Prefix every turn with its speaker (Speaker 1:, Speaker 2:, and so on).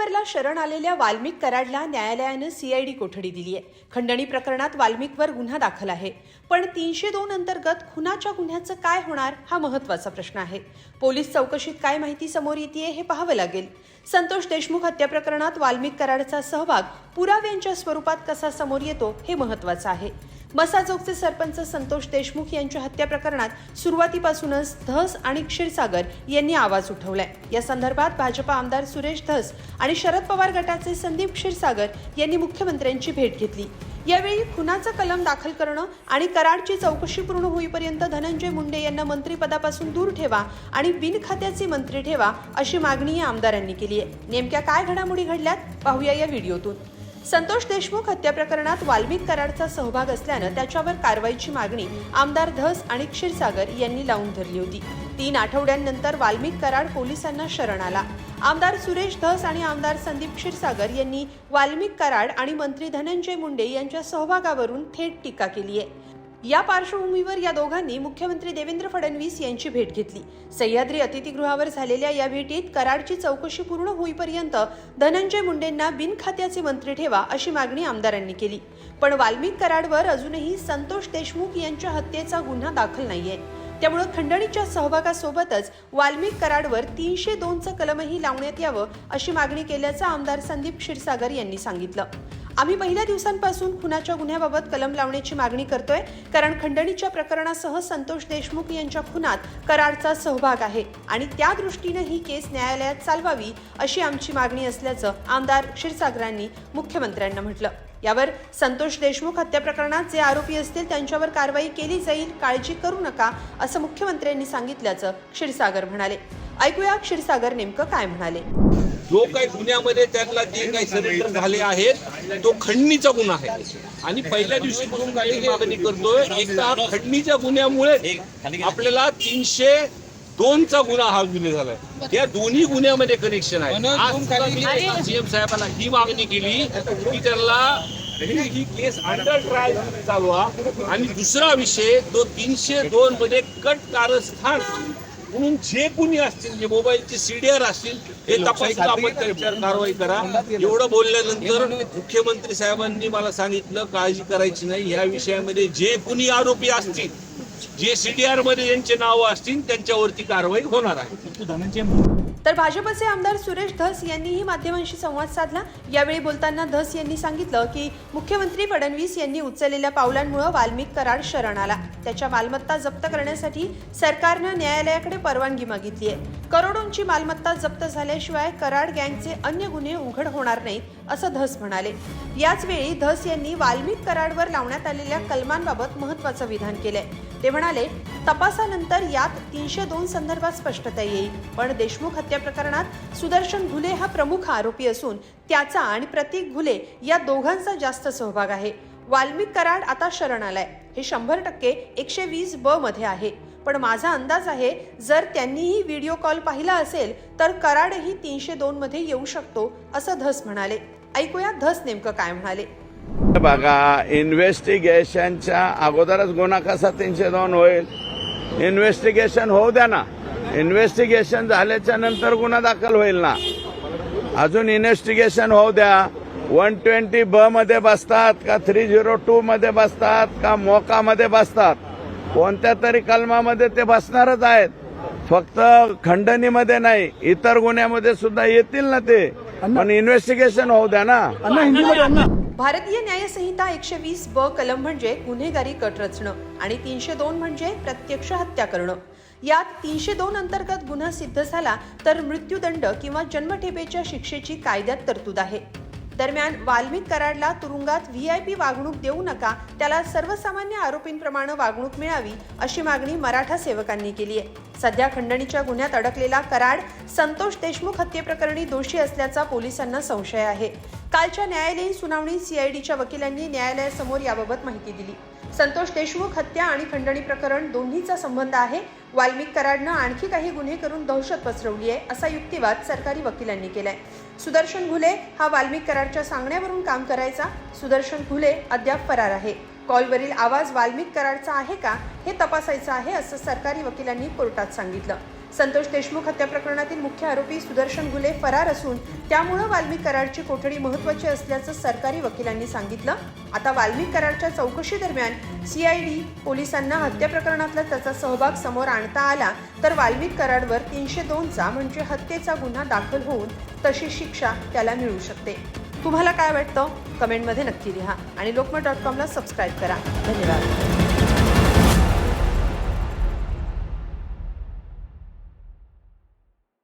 Speaker 1: नोव्हेंबरला शरण आलेल्या वाल्मिक कराडला न्यायालयानं सीआयडी कोठडी दिली आहे खंडणी प्रकरणात वाल्मिकवर गुन्हा दाखल आहे. पण तीनशे दोन अंतर्गत खुनाच्या गुन्ह्याचं काय होणार हा महत्त्वाचा प्रश्न आहे. पोलीस चौकशीत काय माहिती समोर येते हे पाहावं लागेल. संतोष देशमुख हत्या प्रकरणात वाल्मिक कराडचा सहभाग पुराव्यांच्या स्वरूपात कसा समोर येतो हे महत्वाचं आहे. मसाजोगचे सरपंच संतोष देशमुख यांच्या हत्या प्रकरणात सुरुवातीपासूनच धस आणि क्षीरसागर यांनी आवाज उठवलाय. या संदर्भात भाजपा आमदार सुरेश धस आणि शरद पवार गटाचे संदीप क्षीरसागर यांनी मुख्यमंत्र्यांची भेट घेतली. यावेळी खुनाचं कलम दाखल करणं आणि कराडची चौकशी पूर्ण होईपर्यंत धनंजय मुंडे यांना मंत्रिपदापासून दूर ठेवा आणि बिनखात्याचे मंत्री ठेवा अशी मागणी या आमदारांनी केली आहे. नेमक्या काय घडामोडी घडल्यात पाहूया या व्हिडिओतून. संतोष देशमुख हत्या प्रकरणात वाल्मिक कराडचा सहभाग असल्यानं त्याच्यावर कारवाईची मागणी आमदार धस आणि क्षीरसागर यांनी लावून धरली होती. तीन आठवड्यांनंतर वाल्मिक कराड पोलिसांना शरण आला. आमदार सुरेश धस आणि आमदार संदीप क्षीरसागर यांनी वाल्मिक कराड आणि मंत्री धनंजय मुंडे यांच्या सहभागावरून थेट टीका केली आहे या पार्श्वभूमीवर या दोघांनी मुख्यमंत्री देवेंद्र फडणवीस यांची भेट घेतली. सह्याद्री अतिथीगृहावर झालेल्या या भेटीत कराडची चौकशी पूर्ण होईपर्यंत धनंजय मुंडेंना बिनखात्याचे मंत्री ठेवा अशी मागणी आमदारांनी केली. पण वाल्मिक कराडवर अजूनही संतोष देशमुख यांच्या हत्येचा गुन्हा दाखल नाहीये. त्यामुळे खंडणीच्या सहभागासोबतच वाल्मिक कराडवर तीनशे दोनचं कलमही लावण्यात यावं अशी मागणी केल्याचं आमदार संदीप क्षीरसागर यांनी सांगितलं. आम्ही पहिल्या दिवसांपासून खुनाच्या गुन्ह्याबाबत कलम लावण्याची मागणी करतोय कारण खंडणीच्या प्रकरणासह संतोष देशमुख यांच्या खुनात करारचा सहभाग आहे आणि त्या दृष्टीनं ही केस न्यायालयात चालवावी अशी आमची मागणी असल्याचं आमदार क्षीरसागरांनी मुख्यमंत्र्यांना म्हटलं. यावर संतोष देशमुख हत्या प्रकरणात जे आरोपी असतील त्यांच्यावर कारवाई केली जाईल काळजी करू नका असं मुख्यमंत्र्यांनी सांगितल्याचं क्षीरसागर म्हणाले. ऐकूया क्षीरसागर नेमकं काय म्हणाले.
Speaker 2: जो काही गुन्ह्यामध्ये त्यांना जे काही सरेंडर झाले आहेत तो खंडणीचा गुन्हा आहे. आणि पहिल्या दिवशीपासून काही मागणी करतोय एकदा खंडणीच्या गुन्ह्यामुळे आपल्याला तीनशे दोनचा गुन्हा हा गुन्हे झालाय. या दोन्ही गुन्ह्यामध्ये कनेक्शन आहे. आज सीएम साहेबांना ही मागणी केली की त्यांना ही केस अंडर ट्रायल चालवा आणि दुसरा विषय तो तीनशे दोन मध्ये कट कारस्थान म्हणून जे कोणी असतील जे मोबाईलचे सीडीआर असतील हे तपासून आपण त्यांच्यावर कारवाई करा. एवढं बोलल्यानंतर मुख्यमंत्री साहेबांनी मला सांगितलं काळजी करायची नाही. या विषयामध्ये जे कोणी आरोपी असतील जे सीडीआरमध्ये ज्यांचे नाव असतील त्यांच्यावरती कारवाई होणार आहे.
Speaker 1: तर भाजपचे आमदार सुरेश धस यांनीही माध्यमांशी संवाद साधला. यावेळी बोलताना धस यांनी सांगितलं की मुख्यमंत्री फडणवीस यांनी उचललेल्या पावलांमुळे वाल्मिक कराड शरण आला त्याच्या मालमत्ता जप्त करण्यासाठी सरकारनं न्यायालयाकडे परवानगी मागितली आहे करोडोंची मालमत्ता जप्त झाल्याशिवाय कराड गँगचे अन्य गुन्हे उघड होणार नाहीत असं धस म्हणाले. याच वेळी धस यांनी वाल्मिक कराडवर लावण्यात आलेल्या कलमांबाबत महत्वाचं विधान केलंय. ते म्हणाले तपासानंतर यात तीनशे दोन संदर्भात स्पष्टता येईल. पण देशमुख हत्या प्रकरणात सुदर्शन घुले हा प्रमुख आरोपी असून त्याचा आणि प्रतीक घुले या दोघांचा जास्त सहभाग आहे. वाल्मिक कराड आता शरण आलाय हे शंभर टक्के एकशे वीस ब मध्ये आहे. पण माझा अंदाज आहे जर त्यांनीही व्हिडिओ कॉल पाहिला असेल तर कराडही तीनशे दोन मध्ये येऊ शकतो असं धस म्हणाले. ऐकूया धस नेमकं काय म्हणाले.
Speaker 3: बघा इन्व्हेस्टिगेशनच्या अगोदरच गुन्हा कसा तीनशे दोन होईल? इन्व्हेस्टिगेशन होऊ द्या ना. इन्व्हेस्टिगेशन झाल्याच्यानंतर गुन्हा दाखल होईल ना. अजून इन्व्हेस्टिगेशन होऊ द्या. वन ट्वेंटी ब मध्ये बसतात का थ्री झिरो टू मध्ये बसतात का मोकामध्ये बसतात? कोणत्या तरी कलमामध्ये ते बसणारच आहेत. फक्त खंडणीमध्ये नाही इतर गुन्ह्यामध्ये सुद्धा येतील ना ते. पण इन्व्हेस्टिगेशन होऊ द्या ना.
Speaker 1: भारतीय न्यायसंहिता एकशे वीस ब कलम म्हणजे गुन्हेगारी कट रचणं आणि तीनशे दोन म्हणजे प्रत्यक्ष हत्या करणं. यात तीनशे दोन अंतर्गत गुन्हा सिद्ध झाला तर मृत्यूदंड किंवा जन्मठेपेच्या शिक्षेची कायद्यात तरतूद आहे. दरम्यान वाल्मिक कराडला तुरुंगात व्ही आय पी वागणूक देऊ नका त्याला सर्वसामान्य आरोपींप्रमाणे वागणूक मिळावी अशी मागणी मराठा सेवकांनी केली आहे. सध्या खंडणीच्या गुन्ह्यात अडकलेला कराड संतोष देशमुख हत्येप्रकरणी दोषी असल्याचा पोलिसांना संशय आहे. कालच्या न्यायालयीन सुनावणी सीआयडीच्या वकिलांनी न्यायालयासमोर याबाबत माहिती दिली. संतोष देशमुख हत्या आणि खंडणी प्रकरण दोन्हीचा संबंध आहे. वाल्मिक कराडनं आणखी काही गुन्हे करून दहशत पसरवली आहे असा युक्तिवाद सरकारी वकिलांनी केलाय. सुदर्शन घुले हा वाल्मिक कराडच्या सांगण्यावरून काम करायचा. सुदर्शन घुले अद्याप फरार आहे. कॉलवरील आवाज वाल्मिक कराडचा आहे का हे तपासायचं आहे असं सरकारी वकिलांनी कोर्टात सांगितलं. संतोष देशमुख हत्या प्रकरणातील मुख्य आरोपी सुदर्शन घुले फरार असून त्यामुळं वाल्मिक कराडची कोठडी महत्वाची असल्याचं सरकारी वकिलांनी सांगितलं. आता वाल्मिक कराडच्या चौकशी दरम्यान सीआयडी पोलिसांना हत्या प्रकरणातला त्याचा सहभाग समोर आणता आला तर वाल्मिक कराडवर तीनशे दोनचा म्हणजे हत्येचा गुन्हा दाखल होऊन तशी शिक्षा त्याला मिळू शकते. तुम्हाला काय वाटतं? कमेंटमध्ये नक्की लिहा आणि लोकमत डॉट कॉमला सबस्क्राईब करा. धन्यवाद.